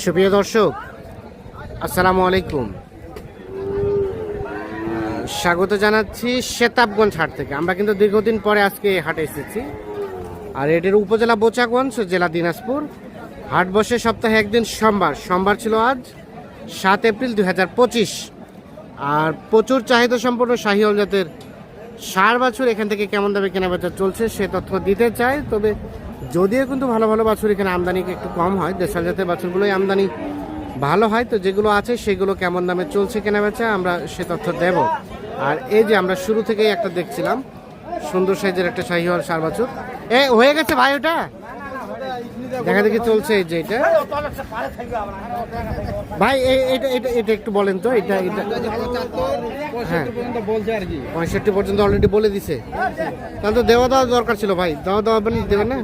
সুপ্রিয় দর্শক, আসসালামু আলাইকুম। স্বাগত জানাচ্ছি শেতাবগঞ্জ হাট থেকে। আমরা কিন্তু দীর্ঘদিন পরে আজকে হাটে এসেছি। আর এটির উপজেলা বোচাগঞ্জ, জেলা দিনাজপুর। হাট বসে সপ্তাহে একদিন সোমবার। সোমবার ছিল আজ সাত এপ্রিল দুই হাজার পঁচিশ। আর প্রচুর চাহিদা সম্পন্ন শাহিওল জাতের সার বাছুর এখান থেকে কেমন দামে কেনাবেচা চলছে, সে তথ্য দিতে চাই। তবে যদিও কিন্তু ভালো ভালো বাছুর এখানে আমদানি একটু কম হয়, দেশাল জাতের বাছুরগুলোই আমদানি ভালো হয়। তো যেগুলো আছে সেগুলো কেমন দামে চলছে কেনাবেচা আমরা সে তথ্য দেব। আর এই যে আমরা শুরু থেকেই একটা দেখছিলাম, সুন্দর সাইজের একটা শাহিওয়াল সার বাছুর। এ, হয়ে গেছে ভাই ওটা? দেখা দেখি চলছে এই যে এটা। ভাই এটা এটা এটা একটু বলেন তো, এটা হ্যাঁ। পঁয়ষট্টি পর্যন্ত অলরেডি বলে দিছে। তাহলে তো দেওয়া দেওয়া দরকার ছিল ভাই। দেওয়া দেওয়া দেবেন না?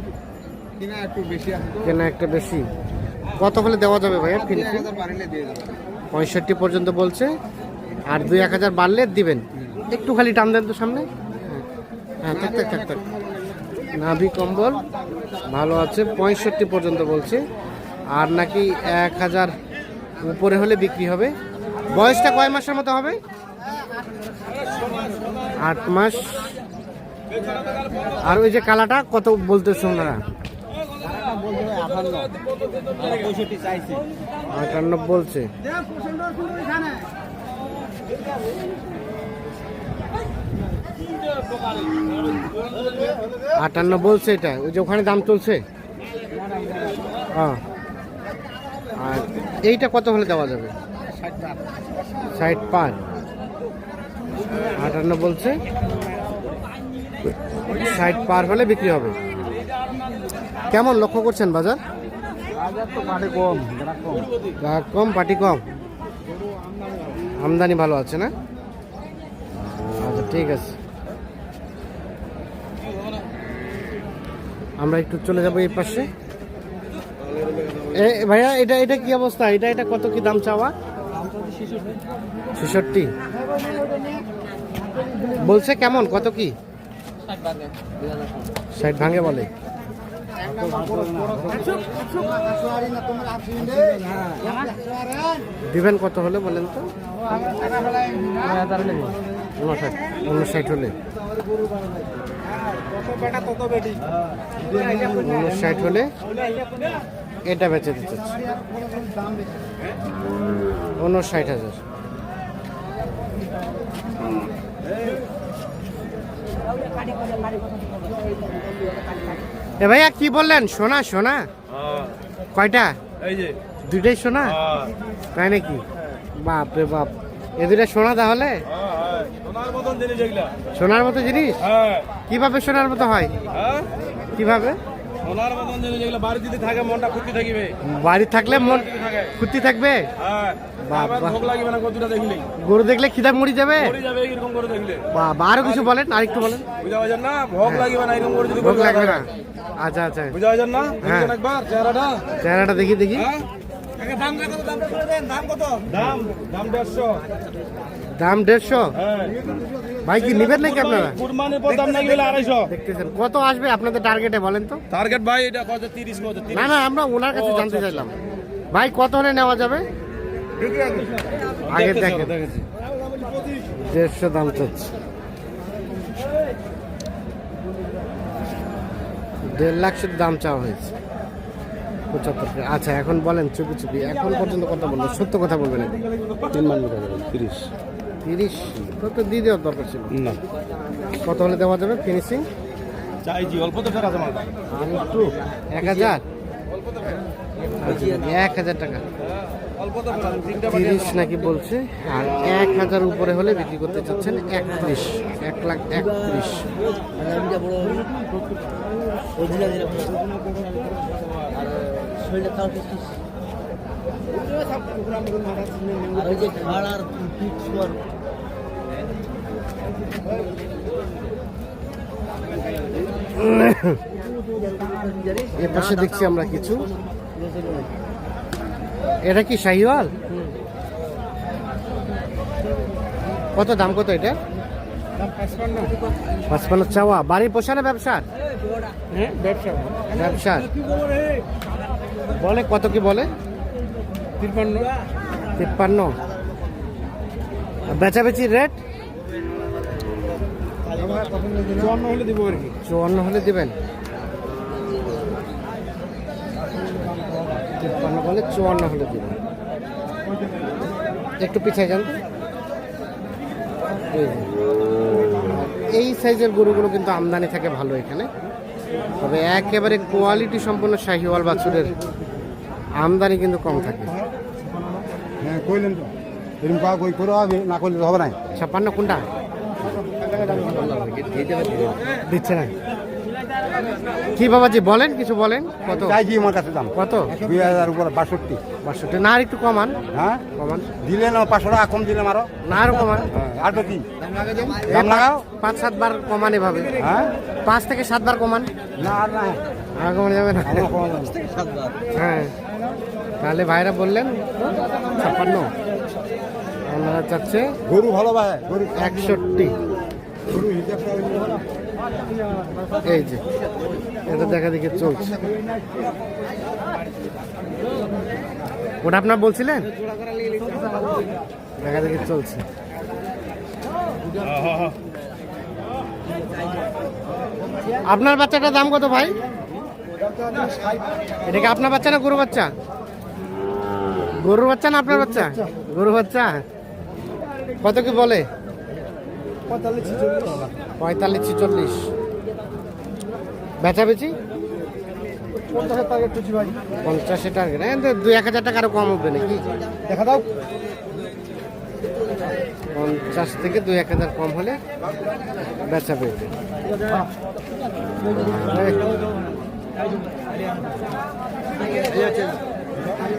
কিনা একটু বেশি কেনা একটা বেশি। কত হলে দেওয়া যাবে ভাইয়া ফিনিশিং? পঁয়ষট্টি পর্যন্ত বলছে। আর দুই এক হাজার বাড়লে দিবেন। একটু খালি টান দেন তো সামনে। হ্যাঁ থাক থাক থাক থাক। নাভি কম্বল ভালো আছে পঁয়ষট্টি পর্যন্ত বলছে। আর নাকি এক হাজার উপরে হলে বিক্রি হবে। বয়সটা কয় মাসের মতো হবে? আট মাস। আর ওই যে কালাটা কত বলতেছে ওনারা বলছে আঠান্ন পঁয়ষট্টি চাইছি আটান্ন বলছে। আটান্ন বলছে এটা। ওই যে ওখানে দাম চলছে? হ্যাঁ। আর এইটা কত হলে দেওয়া যাবে? ষাট পার। আটান্ন বলছে। ষাট পার হলে বিক্রি হবে। কেমন লক্ষ্য করছেন বাজার? তো পাটে কম গ্রাহক কম। কম কম। আমদানি ভালো আছে না? আচ্ছা ঠিক আছে। আমরা একটু চলে যাব এই পাশে। ভাইয়া এটা এটা কি অবস্থা? এটা এটা কত কি দাম চাওয়া? ছেষট্টি। বলছে কেমন? কত কি? ষাট ভাঙে বলে। দিবেন কত হলে বলেন তো? উনষাট উনষাট হলে। উনষাট হলে এটা বেচে দিতে। উনষাট হাজার। এ ভাইয়া কি বললেন? সোনা সোনা? কয়টা? এই যে। দুইটাই সোনা? তাই নাকি? বাপ রে বাপ। এ দুটা সোনা তাহলে? সোনার এগুলা। সোনার মতো জিনিস? হ্যাঁ। কীভাবে সোনার মতো হয়? হ্যাঁ? কীভাবে? সোনার মতন জিনিস এগুলা বাড়ি থাকে মনটা ফুর্তি থাকিবে। বাড়ি থাকলে মন ফুর্তি থাকবে? হ্যাঁ। গরু দেখলে খিদা মরি যাবে? বাবা আরও কিছু বলেন আরেকটু বলেন। না? ভোগ লাগবে না এরকম করে যদি ভোগ লাগবে না। আচ্ছা আচ্ছা। বুঝা পারছেন না? হ্যাঁ। একবার চেহারাটা। চেহারাটা দেখি দেখি। হ্যাঁ? দাম কত দাম দাম কত? দাম। দাম দেড়শো। দাম দেড়শো? হ্যাঁ। ভাই কি নেবেন নাকি আপনারা? কুরবানির পর দাম নাকি গেলে আড়াইশো? দেখতেছেন। কত আসবে আপনাদের টার্গেটে বলেন তো? টার্গেট ভাই এটা কত? তিরিশ কত? না না আমরা ওনার কাছে জানতে আচ্ছা, চাইলাম। ভাই কত হলে নেওয়া যাবে? আগে দেখেন। দেখেছি দেড়শো দাম চলছে দেড় লাখ শুধু দাম চাওয়া হয়েছে। পঁচাত্তর টাকা। আচ্ছা এখন বলেন চুপি চুপি এখন পর্যন্ত কথা বলবেন সত্য কথা বলবেন তিন মান তিরিশ। তিরিশ? তো তো দিয়ে দেওয়ার দরকার ছিল। না। কত হলে দেওয়া যাবে ফিনিশিং চাইছি অল্প তো ফেরা জমা আর একটু? এক হাজার? এক হাজার টাকা। তিরিশ নাকি বলছে? আর এক হাজার উপরে হলে বিক্রি করতে চাচ্ছেন একত্রিশ। এক লাখ একত্রিশ। এ পাশে দেখছি আমরা কিছু। এটা কি শাহিওয়াল? কত দাম কত এটা? পাঁচপান্ন চাওয়া। বাড়ির পোষানো ব্যবসার হ্যাঁ ব্যবসা। ব্যবসার বলে কত কি বলে? তিপ্পান্ন। তিপ্পান্ন। বেচাবেচির রেট? চুয়ান্ন হলে দিব আর কি। চুয়ান্ন হলে দিবেন। তিপ্পান্ন বলে চুয়ান্ন হলে দিবেন একটু পিছিয়ে যান। এই সাইজের গরুগুলো কিন্তু আমদানি থাকে ভালো এখানে। তবে একেবারে কোয়ালিটি সম্পন্ন শাহিওয়াল বাছুরের আমদানি কিন্তু কম থাকে। হ্যাঁ কইলেন তো। এরকম কাজ কই করে হবে না করলে হবে না। ছাপ্পান্ন কোনটা দিচ্ছে না। কি বাবাজি বলেন কিছু বলেন? কত? চাইছি আমার কাছে দাম। কত? দুই হাজার উপর বাষট্টি। বাষট্টি। না আর একটু কমান। হ্যাঁ? কমান। দিলে না পাঁচশো টাকা কম দিলাম আরও। না আরও কমান। হ্যাঁ, আর তো কি? দাম লাগাও। পাঁচ সাত সাতবার কমান এভাবে। হ্যাঁ? পাঁচ থেকে সাত সাতবার কমান। না আর না। আর কমান যাবে না। হ্যাঁ। তাহলে ভাইরা বললেন ছাপ্পান্ন। ওনারা চাচ্ছে গরু ভালো ভাই গরু। একষট্টি। গরু হিসাবটা হইলে- এই যে, এটা দেখা দেখে চলছে। ওটা আপনার বলছিলেন? দেখা দেখে চলছে। আপনার বাচ্চাটার দাম কত ভাই? এটা কি আপনার বাচ্চা না গরু বাচ্চা? গরুর বাচ্চা না আপনার বাচ্চা? গরু বাচ্চা। কত কি বলে? পঁয়তাল্লিশ ছিচল্লিশ। বেচা বেচি? পঞ্চাশে টার্গেট হ্যাঁ দুই এক হাজার টাকা আরও কম হবে নাকি? দেখা দাও। পঞ্চাশ থেকে দুই এক হাজার কম হলে বেচা পেয়ে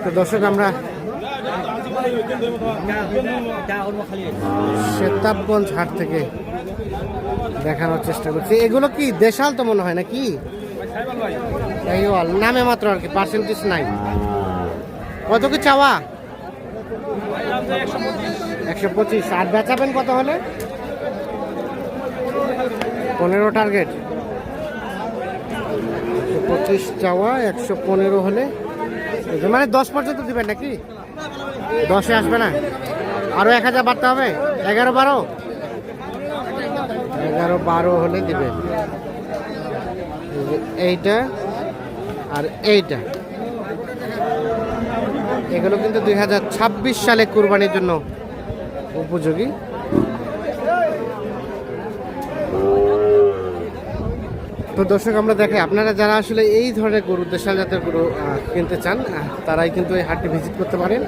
তো দর্শক, আমরা শেতাবগঞ্জ হাট থেকে দেখানোর চেষ্টা করছি। এগুলো কি দেশাল তো মনে হয় নাকি? নামে মাত্র আর কি পার্সেন্টেজ নাই। কত কি চাওয়া? একশো পঁচিশ। আর বেচাবেন কত হলে? পনেরো টার্গেট পঁচিশ চাওয়া, একশো পনেরো হলে মানে দশ পর্যন্ত দিবেন নাকি? দশে আসবে না। আরও এক হাজার বাড়তে হবে? এগারো বারো? এগারো বারো হলে দিবেন। এইটা আর এইটা। এগুলো কিন্তু দুই হাজার ছাব্বিশ সালে কুরবানির জন্য উপযোগী। তো দর্শক, আমরা দেখাই আপনারা যারা আসলে এই ধরনের গরু দেশাল জাতের গরু কিনতে চান তারাই কিন্তু এই হাটটি ভিজিট করতে পারেন।